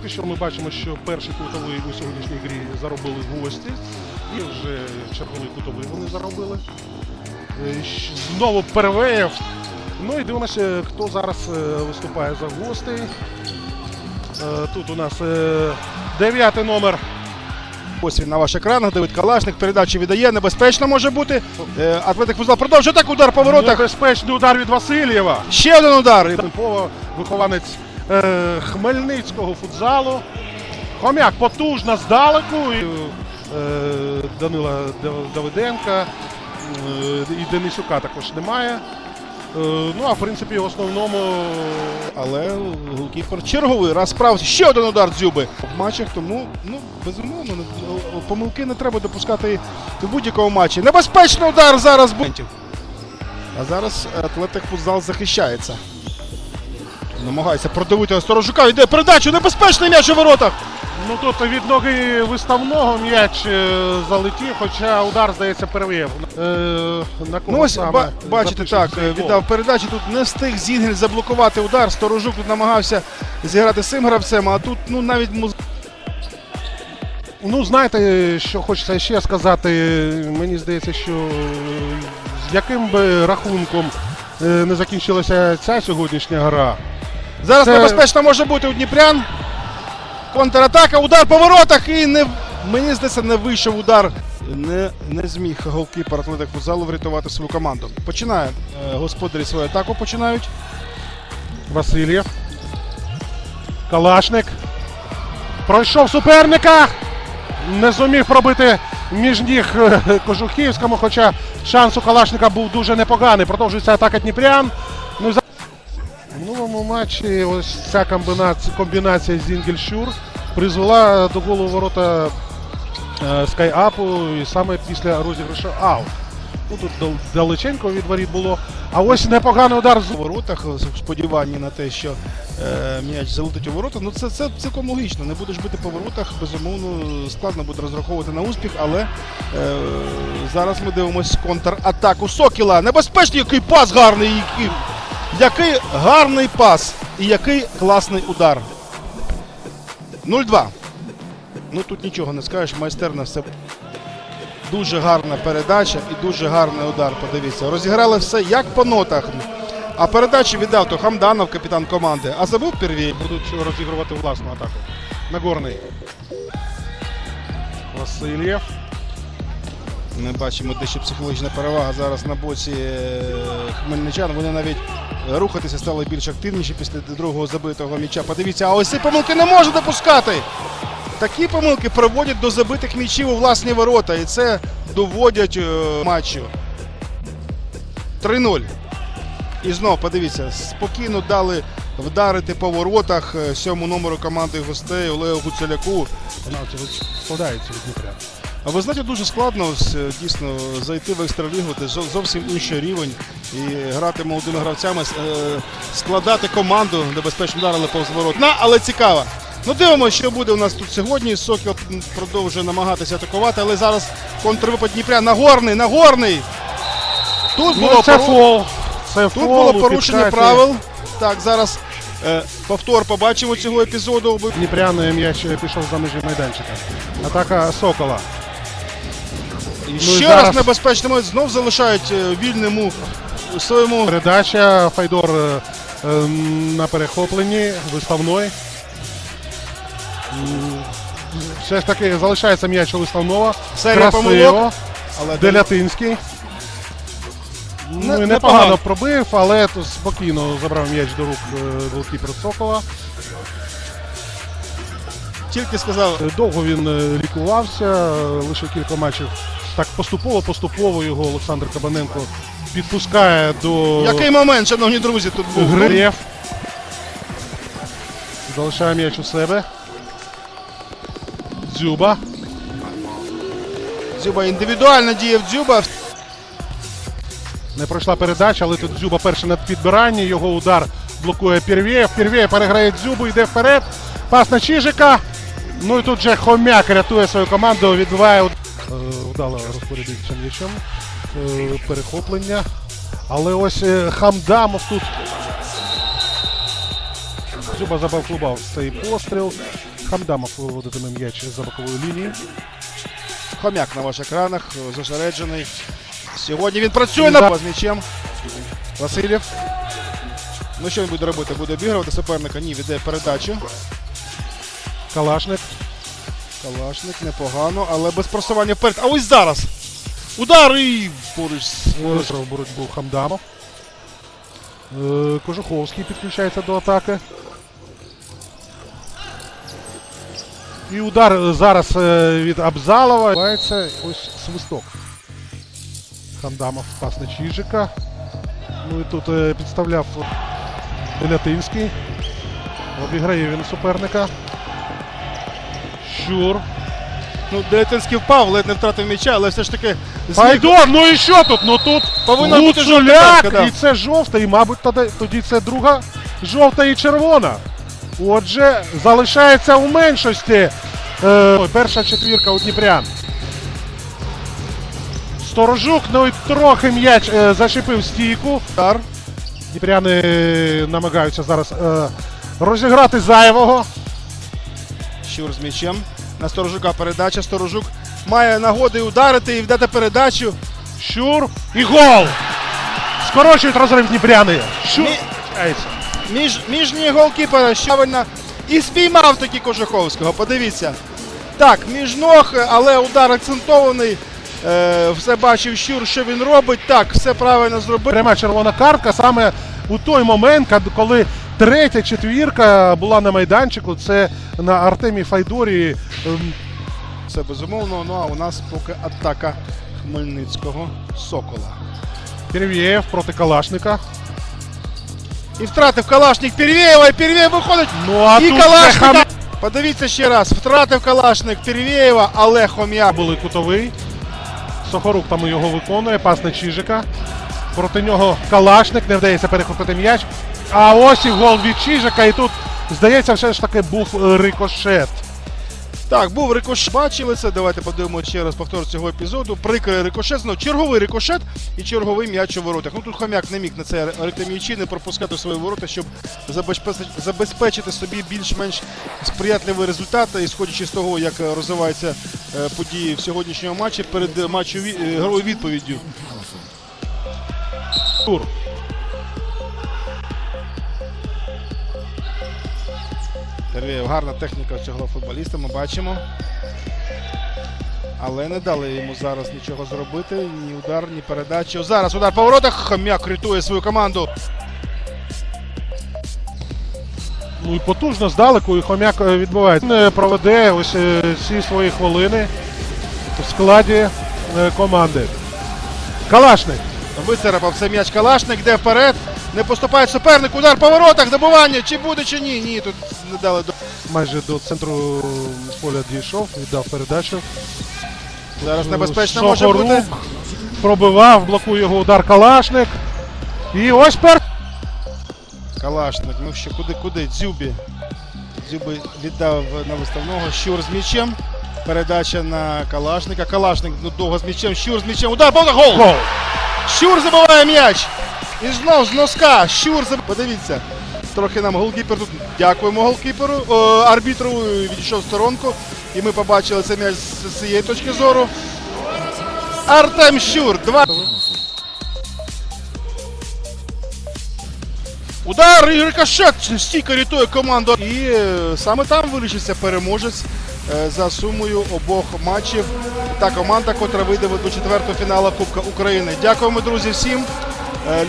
поки що ми бачимо, що перший кутовий у сьогоднішній грі заробили гості. І вже черговий кутовий вони заробили. Е, Знову Перевеєв. Ну і дивимося, хто зараз е, виступає за гостей. Е, Тут у нас дев'ятий номер. Ось він на ваших екранах. Давид Калашник. Передачі віддає. Небезпечно може бути. Атлетик футзал продовжує так удар по воротах. Небезпечний удар від Васильєва. Ще один удар. І Тимпова, вихованець е, Хмельницького футзалу. Хомяк потужно здалеку. І, е, Данила Давиденка е, і Денисюка також немає. Е, ну а в принципі в основному Але голкіпер черговий раз справився. Ще один удар дзюби в матчах, тому ну безумовно помилки не треба допускати в будь-якому матчі. Небезпечний удар зараз був. А зараз Атлетик футзал захищається. Намагається продавити Сторожука. Йде передачу. Небезпечний м'яч у воротах. ну тут від ноги виставного м'яч е, залетів, хоча удар, здається, перевів. Е, на кого Ну ось саме ба- бачите, так віддав передачі. Тут не встиг Зінгель заблокувати удар. Сторожук тут намагався зіграти цим гравцем, а тут ну навіть муз... Ну, знаєте, що хочеться ще сказати. Мені здається, що е, з яким би рахунком не закінчилася ця сьогоднішня гра. Зараз Це- небезпечно може бути у Дніпрян. Контратака, удар по воротах і не мені здається, не вийшов удар. Не, не зміг голкіпер Атлетик футзалу врятувати свою команду. Починає е, господарі свою атаку починають. Васильєв. Калашник. Пройшов суперника. Не зумів пробити між ніг е, Кожухівському, хоча шанс у Калашника був дуже непоганий. Продовжується атака Дніпрян. Минулому матчі ось ця комбінація, комбінація Зінгель-Щур призвела до голу ворота е, Скайапу і саме після розіграшу аут. Ну, тут дал- далеченько від воріт було. А ось непоганий удар з воротах в сподіванні на те, що е, м'яч залетить у ворота. Ну це, це цілком логічно. Не будеш бити по воротах, безумовно, складно буде розраховувати на успіх, але е, зараз ми дивимося контратаку Сокіла. Небезпечний який пас гарний! Який, який гарний пас! І який класний удар. 0-2. Ну тут нічого не скажеш, майстерно все. Дуже гарна передача і дуже гарний удар. Подивіться, розіграли все як по нотах. А передачі віддав то Хамданов, капітан команди, а забув Первій. будуть розігрувати власну атаку. Нагорний. Васильєв. Ми бачимо дещо психологічна перевага зараз на боці е, хмельничан. Вони навіть рухатися стали більш активніші після другого забитого м'яча. Подивіться, а ось ці помилки не може допускати. Такі помилки приводять до забитих м'ячів у власні ворота. І це доводять е, матчу. 3-0. І знов подивіться, спокійно дали вдарити по воротах е, сьому номеру команди гостей Олегу Гуцеляку. Виконавці складаються від Дніпря. А ви знаєте, дуже складно ось, е, дійсно зайти в екстралігу, це зовсім інший рівень. І грати молодими гравцями, е, складати команду, небезпечно вдарили повз ворот. На, але цікаво. Ну дивимося, що буде у нас тут сьогодні. Сокіл продовжує намагатися атакувати, але зараз контрвипад Дніпря. Нагорний, нагорний. Тут Ну, було це пору- фол. Це Тут фол було порушення правил. Так, зараз е, повтор побачимо цього епізоду. Дніпряний м'яч пішов за межі майданчика. Атака Сокола. І Ну ще зараз- раз небезпечний момент знов залишають е, вільному своєму Передача Файдор е, е, на перехопленні виставної. Все ж таки залишається м'яч у виставного. Серія помилок. Але Делятинський. Ну, Не- і непогано. непогано пробив, але спокійно забрав м'яч до рук е, голкіпер Сокола. тільки сказав, Довго він е, лікувався, лише кілька матчів. Так поступово-поступово його Олександр Кабаненко підпускає до який момент, шановні друзі, тут був. Грирєв. Залишає м'яч у себе. Дзюба. Дзюба індивідуально діяв Дзюба. Не пройшла передача, але тут Дзюба перший на підбиранні. Його удар блокує Пірвєєв. Пірвєєв переграє Дзюбу, йде вперед. Пас на Чижика. Ну і тут же Хомяк рятує свою команду, відбиває Вдало розпорядився м'ячем. Е, Перехоплення. Але ось е, Хамдамов тут. Дзюба забавклубав цей постріл. Хамдамов виводитиме м'яч за боковою лінією. Хомяк на ваших екранах, зосереджений. Сьогодні він працює на з м'ячем. Васильєв. Ну що він буде робити? Буде обігрувати суперника? Ні, віддає передачу. Калашник. Калашник непогано, але без просування вперед. А ось зараз. Удар і поруч Виграв боротьбу Хамдамов. Е, Кожуховський підключається до атаки. І удар зараз е, від Абзалова. Відбувається ось свисток. Хамдамов пас на Чижика. Ну і тут е, підставляв Делятинський. Обіграє він суперника. Щур. Ну, Делятинський впав, ледь не втратив м'яча, але все ж таки зміг. Ну і що тут? Ну тут Повинна бути жовта картка, да. і це жовта, і, мабуть, тоді, тоді це друга жовта і червона. Отже, залишається у меншості. Е, ой, перша четвірка у Дніпрян. Сторожук, ну і трохи м'яч е, зачепив стійку. Удар. Дніпряни намагаються зараз е, розіграти зайвого. Щур з м'ячем. На Сторожука передача. Сторожук має нагоди ударити і вдати передачу. Щур і гол! Скорочують розрив Дніпряни. Щур. Мі-. Між, міжній голкіпера Щавельна і спіймав таки Кожуховського. Подивіться. Так, між ног, але удар акцентований. Е, все бачив Щур, що він робить. Так, все правильно зробив. Пряма червона картка саме у той момент, коли третя четвірка була на майданчику. Це на Артемі Файдорі. Ем, Це безумовно. Ну а у нас поки атака Хмельницького Сокола. Перевєєв проти Калашника. І втратив Калашник Перевєєва, і Перевєєв виходить. Ну а і тут Калашника. Хам- Подивіться ще раз. Втратив Калашник Перевєєва, але Хом'як. були кутовий. Сохорук там його виконує, пас на Чижика. Проти нього Калашник, не вдається перехопити м'яч. А ось і гол від Чижика. І тут, здається, все ж таки був е, рикошет. Так, був рикошет. Бачили це. Давайте подивимося ще раз повтор цього епізоду. Прикрий рикошет, ну, черговий рикошет і черговий м'яч у воротах. Ну тут хомяк не міг на це ректи не пропускати свої ворота, щоб забезпечити, собі більш-менш сприятливі результати, ісходячи з того, як розвиваються е, події в сьогоднішньому матчі перед матчем е, грою відповіддю. Тур. Перевєєв, гарна техніка цього футболіста, ми бачимо. Але не дали йому зараз нічого зробити. Ні удар, ні передача. Зараз удар по воротах. Хомяк рятує свою команду. Ну і потужно здалеку, і хомяк е, відбувається. Він е, проведе ось ці свої хвилини в складі е, команди. Калашник. Вицарапав м'яч Калашник, йде вперед. Не поступає суперник. Удар по воротах. Добування. Чи буде, чи ні? Ні, тут не дали до. Майже до центру поля дійшов, віддав передачу. Зараз небезпечно може бути. Пробивав, блокує його удар Калашник. І ось пер. Калашник. Ну що, куди, куди? Дзюбі. Дзюбі віддав на виставного. Щур з м'ячем. Передача на Калашника. Калашник ну, довго з м'ячем. Щур з м'ячем. Удар, повна гол! Гол. Щур забиває м'яч. І знов з носка. Щур. Подивіться. Трохи нам голкіпер тут. Дякуємо голкіперу. О, арбітру відійшов в сторонку. І ми побачили цей м'яч з цієї точки зору. Артем Щур. Два. Удар і рикошет. Стійко рятує команду. І е, саме там вирішиться переможець е, за сумою обох матчів. Та команда, котра вийде до четвертого фіналу Кубка України. Дякуємо, друзі, всім. Е,